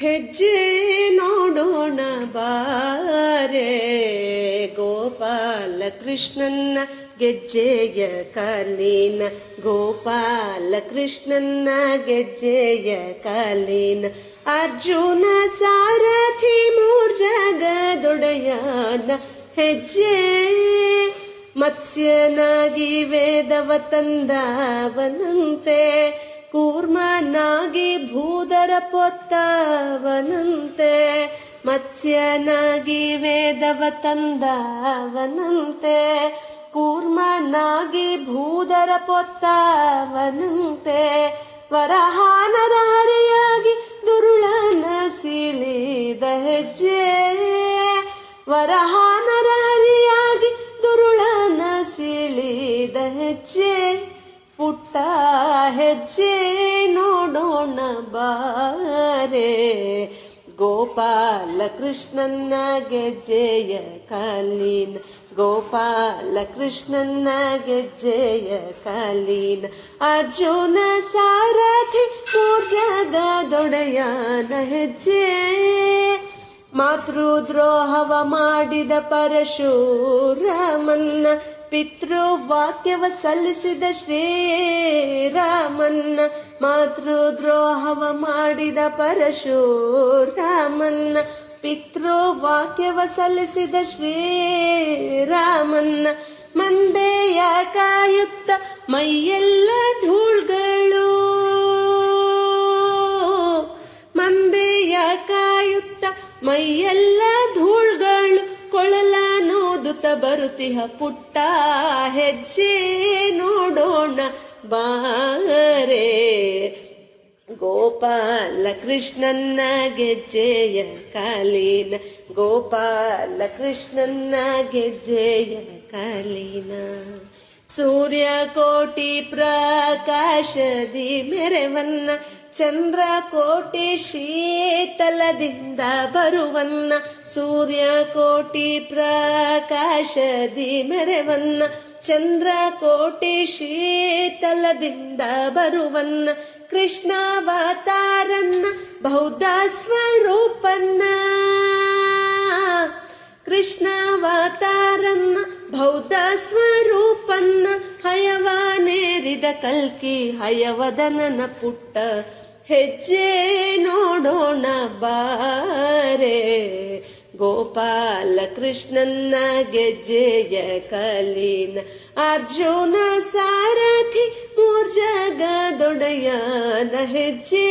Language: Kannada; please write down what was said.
ಹೆಜ್ಜೆ ನೋಡೋಣ ಬಾರೆ, ಗೋಪಾಲ ಕೃಷ್ಣನ್ನ ಗೆಜ್ಜೆಯ ಕಾಲಿನ, ಗೋಪಾಲ ಕೃಷ್ಣನ್ನ ಗೆಜ್ಜೆಯ ಕಾಲಿನ. ಅರ್ಜುನ ಸಾರಥಿ ಮೂರ್ಜಗದೊಡೆಯನ ಹೆಜ್ಜೆ, ಮತ್ಸ್ಯನಾಗಿ ವೇದವ ತಂದವನಂತೆ. ಕೂರ್ಮನಾಗಿ ಭೂದರ ಪೊತ್ತವನಂತೆ, ಮತ್ಸ್ಯನಾಗಿ ವೇದವ ತಂದವನಂತೆ, ಕೂರ್ಮನಾಗಿ ಭೂದರ ಪೊತ್ತವನಂತೆ, ವರಹಾನರ ಹರಿಯಾಗಿ ದುರುಳನ ಸಿಳಿದ ಹೆಜ್ಜೆ, ವರಹಾನರ ದುರುಳನ ಸಿಳಿದ ಹೆಜ್ಜೆ. ಹೆಜ್ಜೆ ನೋಡೋಣ ಬಾರೆ. ಗೋಪಾಲ ಕೃಷ್ಣನ್ನ ಗೆಜ್ಜೆಯ ಕಾಲಿನ ಗೋಪಾಲ ಕೃಷ್ಣನ್ನ ಗೆಜ್ಜೆಯ ಕಾಲಿನ ಅರ್ಜುನ ಸಾರಥಿ ಮೂರ್ಜಗದೊಡೆಯನ ಹೆಜ್ಜೆ. ಮಾತೃದ್ರೋಹವ ಮಾಡಿದ ಪರಶುರಾಮನ್ನ ಪಿತೃವಾಕ್ಯವ ಸಲ್ಲಿಸಿದ ಶ್ರೀರಾಮನ್ನ ಮಾತೃದ್ರೋಹವ ಮಾಡಿದ ಪರಶುರಾಮನ್ನ ಪಿತೃವಾಕ್ಯವ ಸಲ್ಲಿಸಿದ ಶ್ರೀರಾಮನ್ನ ಮಂದೆಯ ಕಾಯುತ್ತ ಮೈಯೆಲ್ಲ ಧೂಳ್ಗಳು. ಮಂದೆಯ ಕಾಯುತ್ತ ಮೈಯೆಲ್ಲ ಧೂಳ್ಗಳು. ಕೊಳಲನೋದುತ್ತ ಬರುತ್ತಿಹ ಪುಟ್ಟ ಹೆಜ್ಜೆ ನೋಡೋಣ. ಬಾರೆ. ಗೋಪಾಲ ಕೃಷ್ಣನ್ನ ಗೆಜ್ಜೆಯ ಕಾಲೀನ, ಗೋಪಾಲ ಕೃಷ್ಣನ್ನ ಗೆಜ್ಜೆಯ ಕಾಲೀನ. ಸೂರ್ಯ ಕೋಟಿ ಪ್ರಕಾಶದಿ ಮೆರೆವನ್ನ, ಚಂದ್ರ ಕೋಟಿ ಶೀತಲದಿಂದ ಬರುವನ್ನ. ಸೂರ್ಯ ಕೋಟಿ ಪ್ರಕಾಶದಿ ಮೆರೆವನ್ನ ಚಂದ್ರ ಕೋಟಿ ಶೀತಲದಿಂದ ಬರುವನ್ನ ಕೃಷ್ಣಾವತಾರನ್ನ ಬೌದ್ಧ ಸ್ವರೂಪನ್ನ. ಕೃಷ್ಣಾವತಾರನ್ನ ಬೌದ್ಧ ಸ್ವರೂಪನ್ನ ಹಯವಾನೇರಿದ ಕಲ್ಕಿ ಹಯವದನನ ಪುಟ್ಟ. ಹೆಜ್ಜೆ ನೋಡೋಣ ಬಾರೆ. ಗೋಪಾಲ ಕೃಷ್ಣನ್ನ ಗೆಜ್ಜೆಯ ಕಲಿನ ಅರ್ಜುನ ಸಾರಥಿ ಮೂರ್ಜಗದೊಡೆಯನ ಹೆಜ್ಜೆ